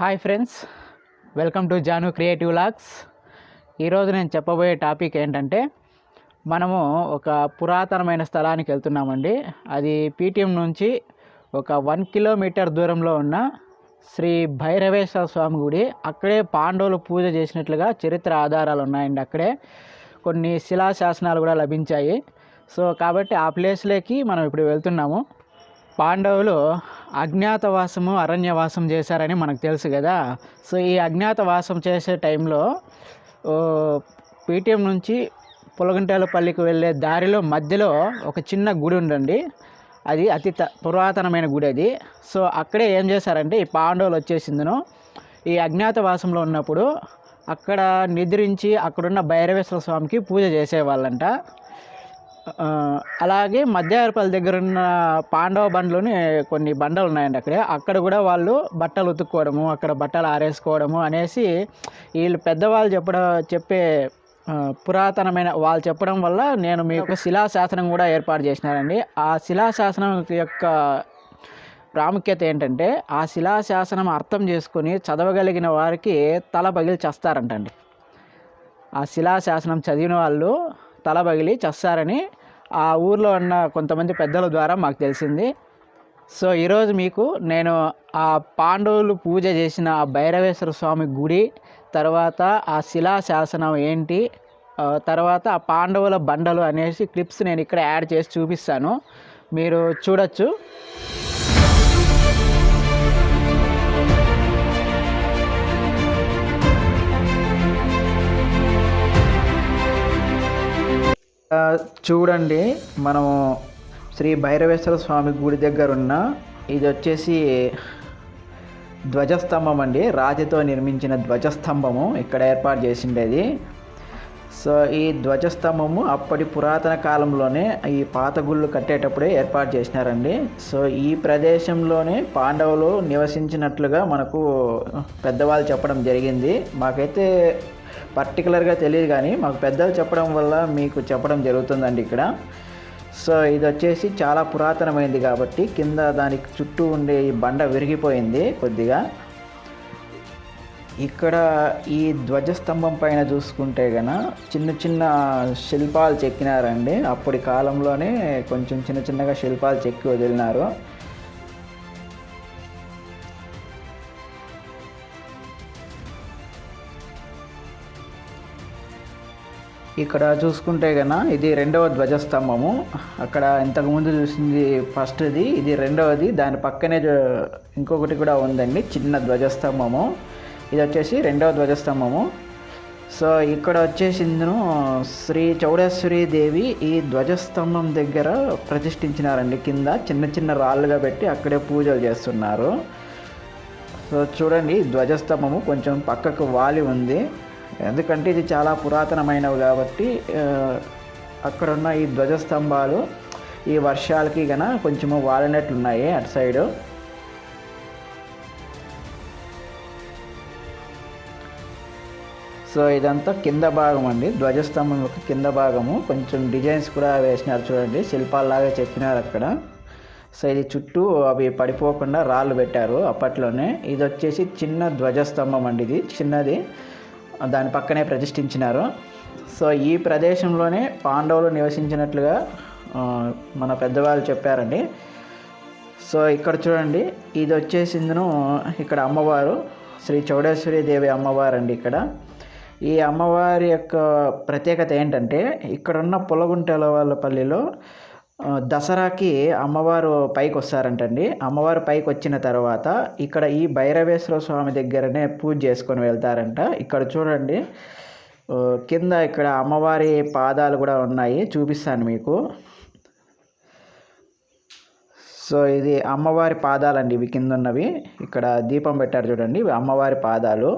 Hi friends welcome to Janu creative logs ఈరోజు నేను చెప్పబోయే టాపిక్ ఏంటంటే మనము ఒక పురాతనమైన స్థలానికి వెళ్తున్నామండి. అది పీటీఎం నుంచి ఒక వన్ కిలోమీటర్ దూరంలో ఉన్న శ్రీ భైరవేశ్వర స్వామి గుడి. అక్కడే పాండవులు పూజ చేసినట్లుగా చరిత్ర ఆధారాలు ఉన్నాయండి అక్కడే. కొన్ని శిలాశాసనాలు కూడా లభించాయి. సో కాబట్టి ఆ ప్లేస్లోకి మనం ఇప్పుడు వెళ్తున్నాము. పాండవులు అజ్ఞాతవాసము అరణ్యవాసం చేశారని మనకు తెలుసు కదా. సో ఈ అజ్ఞాతవాసం చేసే టైంలో పీటీఎం నుంచి పులగంటాలపల్లికి వెళ్ళే దారిలో మధ్యలో ఒక చిన్న గుడి ఉందండి. అది అతి త- పురాతనమైన గుడి అది. సో అక్కడే ఏం చేశారంటే ఈ పాండవులు వచ్చేసిందను. ఈ అజ్ఞాతవాసంలో ఉన్నప్పుడు అక్కడ నిద్రించి అక్కడున్న భైరవేశ్వర స్వామికి పూజ చేసేవాళ్ళంట. అలాగే మధ్యారపల్లి దగ్గర ఉన్న పాండవ బండ్లోని కొన్ని బండలు ఉన్నాయండి అక్కడ. అక్కడ కూడా వాళ్ళు బట్టలు ఉతుక్కోవడము అక్కడ బట్టలు ఆరేసుకోవడము అనేసి వీళ్ళు పెద్దవాళ్ళు చెప్పడం చెప్పే పురాతనమైన వాళ్ళు చెప్పడం వల్ల నేను మీకు శిలాశాసనం కూడా ఏర్పాటు చేసినారండి ఆ శిలాశాసనం యొక్క ప్రాముఖ్యత ఏంటంటే ఆ శిలాశాసనం అర్థం చేసుకొని చదవగలిగిన వారికి తల పగిలి చేస్తారంటండి. ఆ శిలాశాసనం చదివిన వాళ్ళు తల పగిలి చస్తారని ఆ ఊర్లో ఉన్న కొంతమంది పెద్దల ద్వారా మాకు తెలిసింది. సో ఈరోజు మీకు నేను ఆ పాండవులు పూజ చేసిన ఆ భైరవేశ్వర స్వామి గుడి తర్వాత ఆ శిలాశాసనం ఏంటి తర్వాత ఆ పాండవుల బండలు అనేసి క్లిప్స్ నేను ఇక్కడ యాడ్ చేసి చూపిస్తాను. మీరు చూడొచ్చు. చూడండి మనము శ్రీ భైరవేశ్వర స్వామి గుడి దగ్గర ఉన్న ఇది వచ్చేసి ధ్వజస్తంభం అండి. రాతితో నిర్మించిన ధ్వజస్తంభము ఇక్కడ ఏర్పాటు చేసిండేది. సో ఈ ధ్వజస్తంభము అప్పటి పురాతన కాలంలోనే ఈ పాత గుళ్ళు కట్టేటప్పుడే ఏర్పాటు చేసినారండి. సో ఈ ప్రదేశంలోనే పాండవులు నివసించినట్లుగా మనకు పెద్దవాళ్ళు చెప్పడం జరిగింది. మాకైతే పర్టికులర్గా తెలియదు కానీ మాకు పెద్దలు చెప్పడం వల్ల మీకు చెప్పడం జరుగుతుందండి ఇక్కడ. సో ఇది వచ్చేసి చాలా పురాతనమైంది కాబట్టి కింద దానికి చుట్టూ ఉండే ఈ బండ విరిగిపోయింది కొద్దిగా. ఇక్కడ ఈ ధ్వజస్తంభం పైన చూసుకుంటే గన చిన్న చిన్న శిల్పాలు చెక్కినారండి. అప్పటి కాలంలోనే కొంచెం చిన్న చిన్నగా శిల్పాలు చెక్కి వదిలినారు. ఇక్కడ చూసుకుంటే గన ఇది రెండవ ధ్వజస్తంభము. అక్కడ ఇంతకుముందు చూసింది ఫస్ట్ది ఇది రెండవది. దాని పక్కనే ఇంకొకటి కూడా ఉందండి చిన్న ధ్వజస్తంభము. ఇది వచ్చేసి రెండవ ధ్వజస్తంభము. సో ఇక్కడ వచ్చేసిందును శ్రీ చౌడేశ్వరి దేవి ఈ ధ్వజస్తంభం దగ్గర ప్రతిష్ఠించినారండి. కింద చిన్న చిన్న రాళ్ళుగా పెట్టి అక్కడే పూజలు చేస్తున్నారు. సో చూడండి ధ్వజస్తంభము కొంచెం పక్కకు వాలి ఉంది. ఎందుకంటే ఇది చాలా పురాతనమైనవి కాబట్టి అక్కడున్న ఈ ధ్వజస్తంభాలు ఈ వర్షాలకి గన కొంచెము వాలినట్లున్నాయి అటు సైడు. సో ఇదంతా కింద భాగం అండి. ధ్వజస్తంభం యొక్క కింద భాగము. కొంచెం డిజైన్స్ కూడా వేసినారు చూడండి. శిల్పాలలాగా చెక్కినారు అక్కడ. సో ఇది చుట్టూ అవి పడిపోకుండా రాళ్ళు పెట్టారు అప్పట్లోనే. ఇది వచ్చేసి చిన్న ధ్వజస్తంభం అండి ఇది. చిన్నది. దాని పక్కనే ప్రతిష్ఠించినారు. సో ఈ ప్రదేశంలోనే పాండవులు నివసించినట్లుగా మన పెద్దవాళ్ళు చెప్పారండి. సో ఇక్కడ చూడండి ఇది వచ్చేసిందిను ఇక్కడ అమ్మవారు శ్రీ చౌడేశ్వరి దేవి అమ్మవారు అండి ఇక్కడ. ఈ అమ్మవారి యొక్క ప్రత్యేకత ఏంటంటే ఇక్కడున్న పులగుంటల వాళ్ళ పల్లిలో దసరాకి అమ్మవారు పైకి వస్తారంటండి అమ్మవారు పైకి వచ్చిన తర్వాత ఇక్కడ ఈ భైరవేశ్వర స్వామి దగ్గరనే పూజ చేసుకొని వెళ్తారంట. ఇక్కడ చూడండి. కింద ఇక్కడ అమ్మవారి పాదాలు కూడా ఉన్నాయి. చూపిస్తాను మీకు. సో ఇది అమ్మవారి పాదాలండి ఇవి కింద ఉన్నవి ఇక్కడ దీపం పెట్టారు చూడండి. ఇవి అమ్మవారి పాదాలు.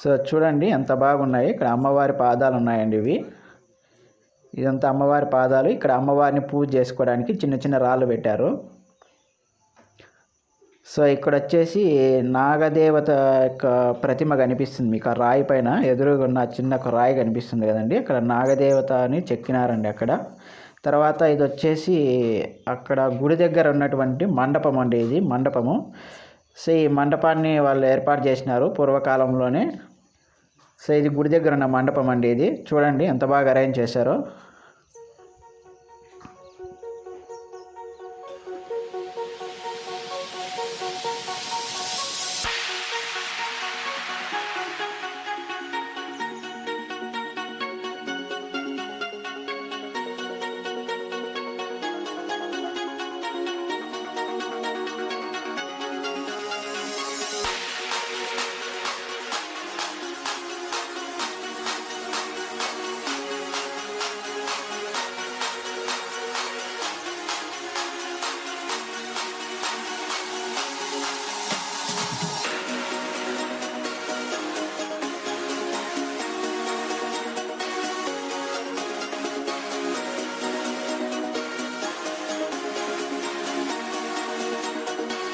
సో చూడండి ఎంత బాగున్నాయి. ఇక్కడ అమ్మవారి పాదాలు ఉన్నాయండి ఇవి. ఇదంతా అమ్మవారి పాదాలు. ఇక్కడ అమ్మవారిని పూజ చేసుకోవడానికి చిన్న చిన్న రాళ్ళు పెట్టారు. సో ఇక్కడ వచ్చేసి నాగదేవత యొక్క ప్రతిమ కనిపిస్తుంది మీకు. ఆ రాయి పైన ఎదురుగా ఉన్న చిన్న ఒక రాయి కనిపిస్తుంది కదండి. అక్కడ నాగదేవత అని చెక్కినారండి అక్కడ. తర్వాత ఇది వచ్చేసి అక్కడ గుడి దగ్గర ఉన్నటువంటి మండపం అండి ఇది మండపము. సో ఈ మండపాన్ని వాళ్ళు ఏర్పాటు చేసినారు పూర్వకాలంలోనే. సో ఇది గుడి దగ్గర ఉన్న మండపం అండి ఇది. చూడండి ఎంత బాగా అరేంజ్ చేశారో.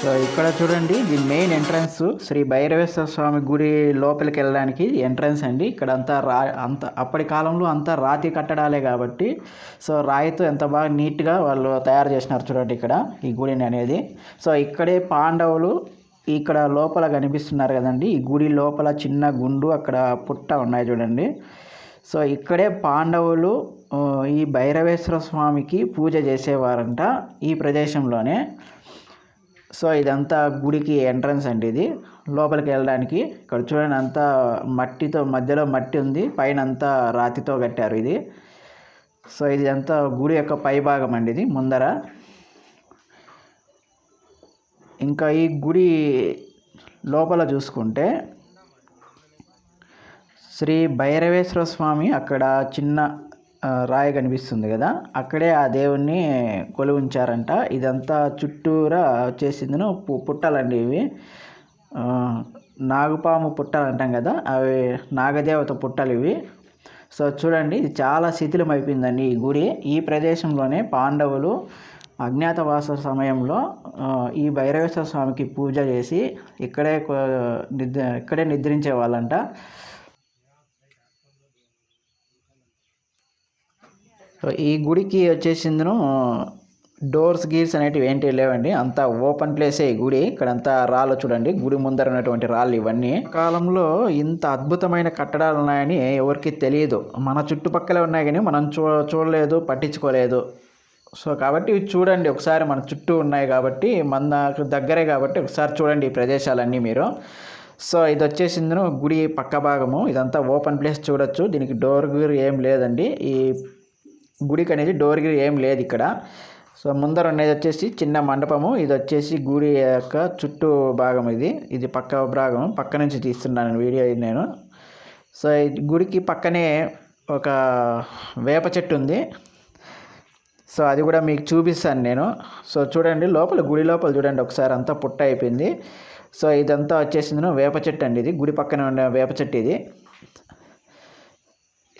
సో ఇక్కడ చూడండి ఇది మెయిన్ ఎంట్రన్స్ శ్రీ భైరవేశ్వర స్వామి గుడి లోపలికి వెళ్ళడానికి ఎంట్రన్స్ అండి. ఇక్కడ అంతా రా అంత అప్పటి కాలంలో అంతా రాతి కట్టడాలే కాబట్టి సో రాయితో ఎంత బాగా నీట్గా వాళ్ళు తయారు చేసినారు చూడండి ఇక్కడ ఈ గుడిని అనేది. సో ఇక్కడే పాండవులు ఇక్కడ లోపల కనిపిస్తున్నారు కదండి. ఈ గుడి లోపల చిన్న గుండు అక్కడ పుట్ట ఉన్నాయి చూడండి. సో ఇక్కడే పాండవులు ఈ భైరవేశ్వర స్వామికి పూజ చేసేవారంట ఈ ప్రదేశంలోనే. సో ఇదంతా గుడికి ఎంట్రన్స్ అండి ఇది. లోపలికి వెళ్ళడానికి ఇక్కడ చూడండి అంతా మట్టితో మధ్యలో మట్టి ఉంది పైన అంతా రాతితో కట్టారు ఇది. సో ఇది అంతా గుడి యొక్క పై భాగం అండి ఇది ముందర. ఇంకా ఈ గుడి లోపల చూసుకుంటే శ్రీ భైరవేశ్వర స్వామి అక్కడ చిన్న రాయి కనిపిస్తుంది కదా అక్కడే ఆ దేవుణ్ణి కొలి ఉంచారంట ఇదంతా చుట్టూరా వచ్చేసింది పుట్టలండి ఇవి. నాగపాము పుట్టలు అంటాం కదా అవి నాగదేవత పుట్టలు ఇవి. సో చూడండి ఇది చాలా శిథిలం అయిపోయిందండి ఈ గుడి. ఈ ప్రదేశంలోనే పాండవులు అజ్ఞాతవాస సమయంలో ఈ భైరవేశ్వర స్వామికి పూజ చేసి ఇక్కడే నిద్ర ఇక్కడే నిద్రించే వాళ్ళంట. సో ఈ గుడికి వచ్చేసిందను డోర్స్ గీర్స్ అనేటివి ఏంటి లేవండి అంతా ఓపెన్ ప్లేసే ఈ గుడి. ఇక్కడ అంతా రాళ్ళు చూడండి గుడి ముందర ఉన్నటువంటి రాళ్ళు ఇవన్నీ. కాలంలో ఇంత అద్భుతమైన కట్టడాలు ఉన్నాయని ఎవరికి తెలియదు. మన చుట్టుపక్కలే ఉన్నాయి కానీ మనం చూ చూడలేదు పట్టించుకోలేదు. సో కాబట్టి ఇవి చూడండి ఒకసారి మన చుట్టూ ఉన్నాయి కాబట్టి మన దగ్గరే కాబట్టి ఒకసారి చూడండి ఈ ప్రదేశాలన్నీ మీరు. సో ఇది వచ్చేసిందను గుడి పక్క భాగము. ఇదంతా ఓపెన్ ప్లేస్ చూడొచ్చు. దీనికి డోర్ గీర్ ఏం లేదండి. ఈ గుడికి అనేది డోర్ గిరి ఏం లేదు ఇక్కడ. సో ముందర ఉండేది వచ్చేసి చిన్న మండపము. ఇది వచ్చేసి గుడి యొక్క చుట్టూ భాగం ఇది. ఇది పక్క భాగం. పక్క నుంచి తీస్తున్నాను వీడియో ఇది నేను. సో గుడికి పక్కనే ఒక వేప చెట్టు ఉంది. సో అది కూడా మీకు చూపిస్తాను నేను. సో చూడండి లోపల గుడి లోపల చూడండి ఒకసారి అంతా పుట్ట అయిపోయింది. సో ఇదంతా వచ్చేసింది వేప చెట్టు అండి ఇది. గుడి పక్కన ఉండే వేప చెట్టు ఇది.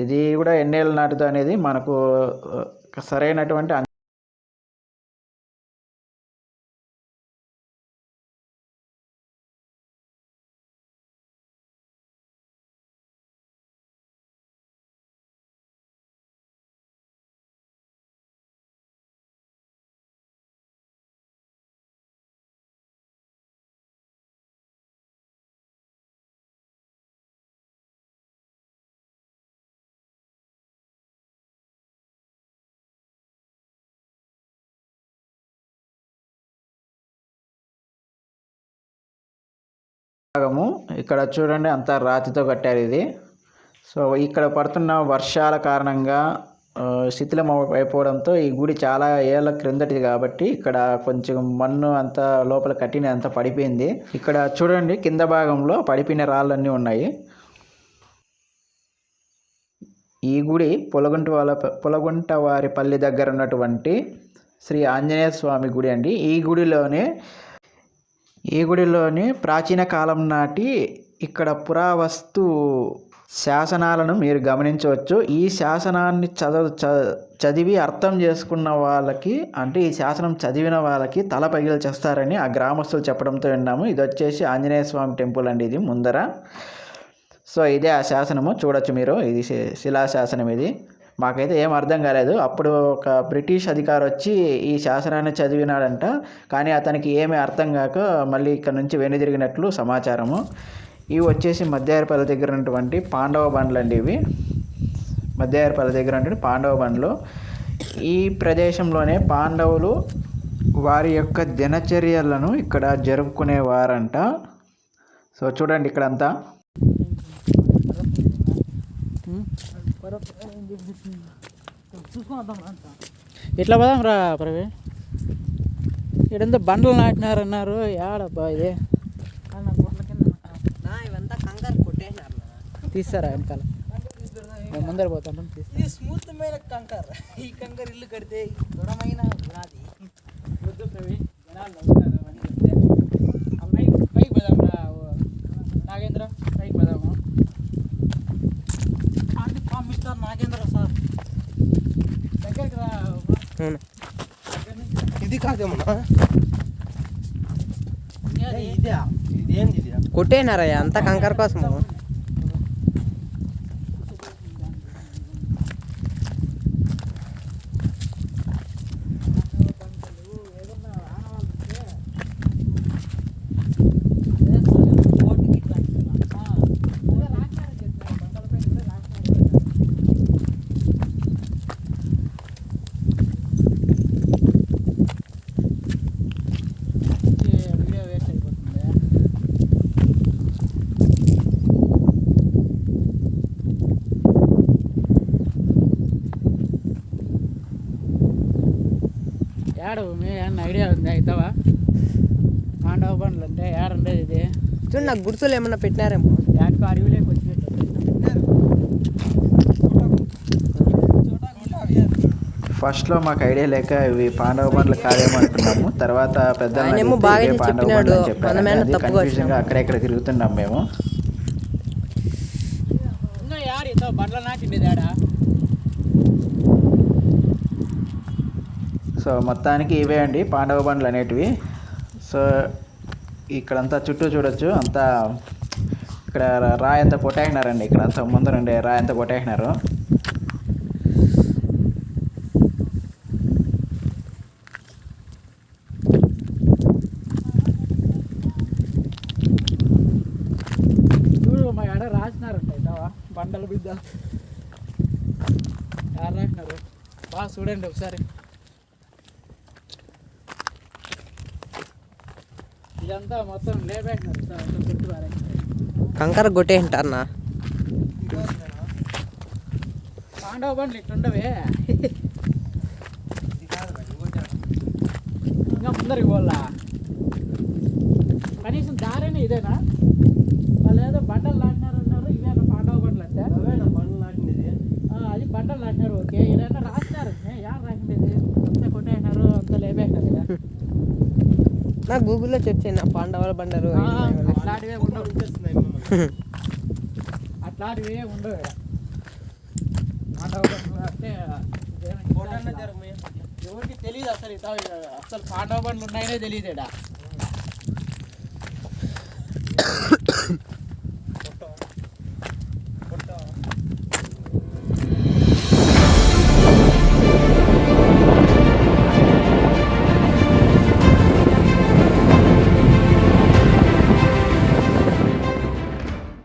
ఇది కూడా ఎన్నేళ్ళ నాటిదో అనేది మనకు సరైనటువంటి భాగము. ఇక్కడ చూడండి అంతా రాతితో కట్టారు ఇది. సో ఇక్కడ పడుతున్న వర్షాల కారణంగా శిథిలం అయిపోవడంతో ఈ గుడి చాలా ఏళ్ళ క్రిందటిది కాబట్టి ఇక్కడ కొంచెం మన్ను అంతా లోపల కట్టిన అంతా పడిపోయింది. ఇక్కడ చూడండి కింద భాగంలో పడిపోయిన రాళ్ళన్నీ ఉన్నాయి. ఈ గుడి పొలగుంట వాళ్ళ పొలగుంట వారి పల్లి దగ్గర ఉన్నటువంటి శ్రీ ఆంజనేయ స్వామి గుడి అండి. ఈ గుడిలోనే ఈ గుడిలోని ప్రాచీన కాలం నాటి ఇక్కడ పురావస్తు శాసనాలను మీరు గమనించవచ్చు. ఈ శాసనాన్ని చదవ చ- చదివి అర్థం చేసుకున్న వాళ్ళకి అంటే ఈ శాసనం చదివిన వాళ్ళకి తల పగిలి చేస్తారని ఆ గ్రామస్తులు చెప్పడంతో విన్నాము. ఇది వచ్చేసి ఆంజనేయ స్వామి టెంపుల్ అండి ఇది ముందర. సో ఇదే ఆ శాసనము. చూడొచ్చు మీరు. ఇది శిలాశాసనం శిలా శాసనం ఇది. మాకైతే ఏం అర్థం కాలేదు. అప్పుడు ఒక బ్రిటిష్ అధికారి వచ్చి ఈ శాసనాన్ని చదివినాడంట. కానీ అతనికి ఏమీ అర్థం కాక మళ్ళీ ఇక్కడ నుంచి వెనుదిరిగినట్లు సమాచారము. ఇవి వచ్చేసి మధ్యారపల్లి దగ్గర ఉన్నటువంటి పాండవ బండ్లు అండి ఇవి. మధ్యారపల్లి దగ్గర ఉన్నటువంటి పాండవ బండ్లు. ఈ ప్రదేశంలోనే పాండవులు వారి యొక్క దినచర్యలను ఇక్కడ జరుపుకునేవారంట. సో చూడండి ఇక్కడంతా. ఇట్లా పోదాం రా ప్రవీణ్ ఇక్కడంతా బండ్లు నాటినారన్నారు. ఏడబ్బా ఇది. తీస్తారా వెనకాల? ముందర పోతాం తీస్తాం. ఇది స్మూత్ మైన కంకర్ ఈ కంకర్ ఇల్లు కడితే ఈ దృఢమైన పునాది వద్దు ప్రవీణ్ జనాలు నవ్వుతారు అవన్నీ చెప్తే ఆ పైకి పైకి పోదాం రా ఓ. నాగేంద్ర పైకి పోదాము aunty farm mister Nagendra sir దగ్గరికి రా ఇది కాదేమన్నా ఏది? ఇదే ఇది ఏంది ఇది కొట్టేనారయ్యా అంత కంకర కోసము. ఏడ మీ ఏమన్నా ఐడియా ఉంది? అవుతావా పాండవ బండ్లు అంటే ఏడుండేది ఇది. చూడు నాకు గుర్తులు ఏమన్నా పెట్టినారేమో. ఏడుకో అడవిలోకి వచ్చి ఫస్ట్లో మాకు ఐడియా లేక ఇవి పాండవ బండ్లు కాదేమో అనుకున్నాము. తర్వాత పెద్ద చెప్పినాడు. మనమేమో తప్పుగా వచ్చినాం. అక్కడెక్కడ తిరుగుతున్నాం మేము. బండ్ల నాటిండేది ఆడ సో మొత్తానికి ఇవే అండి పాండవ బండ్లు అనేటివి. సో ఇక్కడంతా చుట్టూ చూడొచ్చు. అంతా ఇక్కడ రాయి అంతా కొట్టేసినారండి. ఇక్కడ అంతా ముందరండి రాయి అంతా కొట్టేసినారు. చూడు మా బిడ్డ రాసినారు? బాగా చూడండి ఒకసారి. ఇదంతా మొత్తం లేపేసినారు సార్ అంతా చుట్టూ. కంకర కొట్టేసింటారు నా పాండవ బండ్లు ఇట్లుండవే. ఇంకా ముందరికి పోలా కనీసం దారేనే ఇదేనా? వాళ్ళు ఏదో బండలు నాటినారు అన్నారు ఇవేనా పాండవ బండ్లు అంటే. ఆ, అది బండలు నాటినారు ఓకే. ఏదైనా రాసినారు యారు రాసిండేది? అంతా కొట్టేసినారు అంతా లేపేసినారు కదా నా గూగుల్లో చెప్పాను పాండవుల బండరు ఆ, అట్లాంటివే ఉండవు అట్లాంటివే ఎవరికి తెలియదు అసలు అసలు పాండవ బండ్లు ఉన్నాయనే తెలియదు